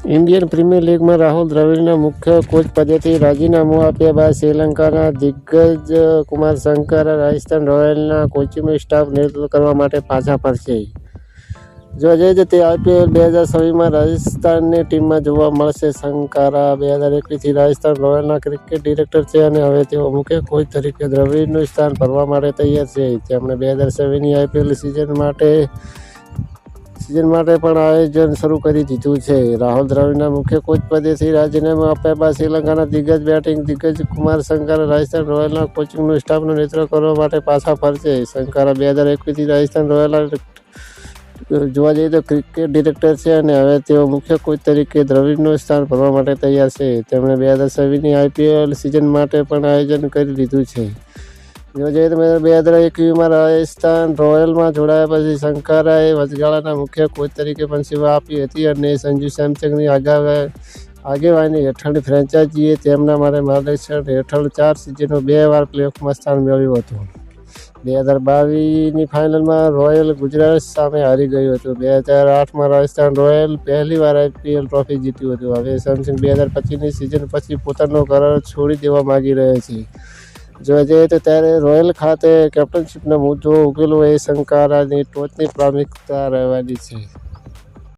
Indian premier લીગમાં રાહુલ દ્રવિડના મુખ્ય કોચ પદેથી રાજીનામું આપ્યા બાદ શ્રીલંકાના દિગ્ગજ કુમાર શંકર રાજસ્થાન રોયલના કોચિંગ સ્ટાફ નેતૃત્વ કરવા માટે પાછા ફરશે. જો જઈએ તો આઈપીએલ બે હજાર છવ્વીસમાં રાજસ્થાનની ટીમમાં જોવા મળશે, શંકારા બે હજાર એકવીસથી રાજસ્થાન રોયલના ક્રિકેટ ડિરેક્ટર છે અને હવે તેઓ મુખ્ય કોચ તરીકે દ્રવિડનું સ્થાન ભરવા માટે તૈયાર છે. તેમણે બે હજાર છવ્વીસની આઈપીએલ સિઝન માટે સિઝન માટે પણ આયોજન શરૂ કરી દીધું છે. રાહુલ દ્રવિડના મુખ્ય કોચ પદેથી રાજીનામું આપ્યા બાદ શ્રીલંકાના દિગ્ગજ બેટિંગ દિગ્ગજ કુમાર શંકર રાજસ્થાન રોયલના કોચિંગનું સ્ટાફનું નેતૃત્વ કરવા માટે પાછા ફરશે. શંકરા બે હજાર એકવીસથી રાજસ્થાન રોયલના જોવા જઈએ તો ક્રિકેટ ડિરેક્ટર છે અને હવે તેઓ મુખ્ય કોચ તરીકે દ્રવિડનું સ્થાન ભરવા માટે તૈયાર છે. તેમણે બે હજાર છવ્વીસની આઈપીએલ સિઝન માટે પણ આયોજન કરી દીધું છે. જઈએ તો બે હજાર એકવીસમાં રાજસ્થાન રોયલમાં જોડાયા પછી શંકરાએ વચગાળાના મુખ્ય કોચ તરીકે પણ સેવા આપી હતી અને સંજુ સેમસંગની આગા આગેવાની હેઠળની ફ્રેન્ચાઇઝીએ તેમના માટે માર્ગદર્શન હેઠળ ચાર સિઝનો બે વાર પ્લેઓફમાં સ્થાન મેળવ્યું હતું. બે હજાર બાવીસની ફાઇનલમાં રોયલ ગુજરાત સામે હારી ગયું હતું. બે હજાર આઠમાં રાજસ્થાન રોયલ પહેલી વાર આઈપીએલ ટ્રોફી જીત્યું હતું. હવે સેમસંગ બે હજાર પચીસની સિઝન પછી પોતાનો કરાર છોડી દેવા માગી રહ્યો છે. જોવા જઈએ તો ત્યારે રોયલ ખાતે કેપ્ટનશીપનો મુદ્દો ઉકેલવો એ શંકારાની ટોચની પ્રાથમિકતા રહેવાની છે.